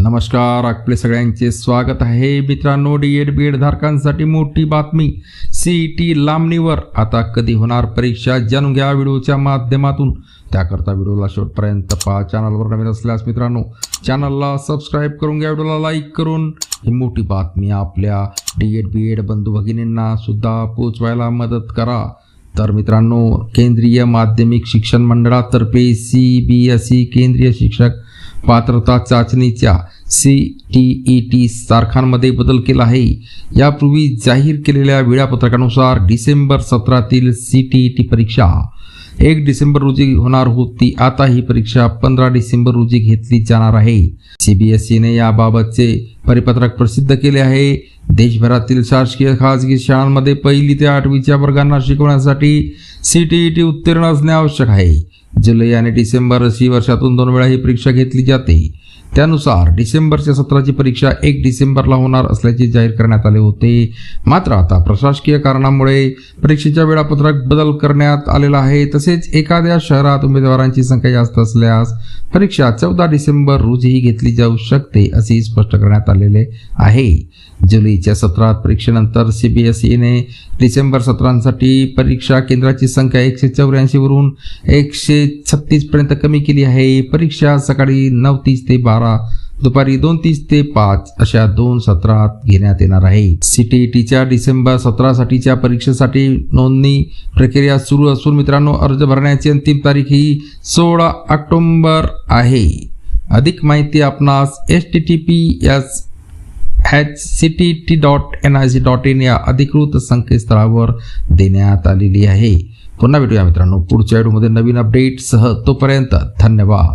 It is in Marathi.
नमस्कार आपले सगळ्यांचे स्वागत आहे. मित्रांनो डी एड बी एड धारकांसाठी मोठी बातमी. सी टी लांबणीवर. आता कधी होणार परीक्षा? जाणून घ्या व्हिडिओच्या माध्यमातून. त्याकरता व्हिडिओला शेवटपर्यंत पहा. चॅनलवर नवीन असल्यास मित्रांनो चॅनलला सबस्क्राईब करून घ्या. व्हिडिओला लाईक करून. ही मोठी बातमी आपल्या डी एड बी एड बंधू भगिनींना सुद्धा पोचवायला मदत करा. तर मित्रांनो केंद्रीय माध्यमिक शिक्षण मंडळातर्फे सी बी एस ई केंद्रीय शिक्षक पात्रता चाचणीच्या सी टी ई टी तारखांमध्ये बदल केला आहे. यापूर्वी जाहीर केलेल्या वेळापत्रकानुसार डिसेंबर सतरातील सी टी ई टी परीक्षा एक डिसेंबर रोजी होणार होती. आता ही परीक्षा पंधरा डिसेंबर रोजी घेतली जाणार आहे. सीबीएसईने याबाबतचे परिपत्रक प्रसिद्ध केले आहे. देशभरातील शासकीय खाजगी शाळांमध्ये पहिली ते आठवीच्या वर्गांना शिकवण्यासाठी सी टी ई टी उत्तीर्ण असणे आवश्यक आहे. जुलै आणि डिसेंबर अशी वर्षातून दोन वेळा ही परीक्षा घेतली जाते. त्यानुसार डिसेंबरच्या सत्राची परीक्षा एक डिसेंबरला होणार असल्याचे जाहीर करण्यात आले होते. मात्र आता प्रशासकीय कारणामुळे परीक्षेच्या वेळापत्रक बदल करण्यात आलेला आहे. तसेच एखाद्या शहरात उमेदवारांची संख्या जास्त असल्यास परीक्षा चौदा डिसेंबर रोजीही घेतली जाऊ शकते असेही स्पष्ट करण्यात आलेले आहे. जुलैच्या सत्रात परीक्षेनंतर सी बी एस ईने डिसेंबर सत्रांसाठी परीक्षा केंद्राची संख्या एकशे चौऱ्याऐंशीवरून एकशे छत्तीसपर्यंत कमी केली आहे. परीक्षा सकाळी नऊ तीस ते बारा दुपारी दोन तीस ते पाच अशा दोन सत्रात घेण्यात येणार आहे. सी टी टीच्या डिसेंबर सतरासाठीच्या परीक्षेसाठी नोंदणी प्रक्रिया सुरू असून मित्रांनो अर्ज भरण्याची अंतिम तारीख ही सोळा ऑक्टोंबर आहे. अधिक माहिती आपणास H T T P S H C T E T dot N I C dot in अधिकृत संकेतस्थळावर देण्यात आलेली आहे. पुन्हा भेटूया मित्रांनो पुढच्या व्हिडिओमध्ये नवीन अपडेटसह तोपर्यंत धन्यवाद.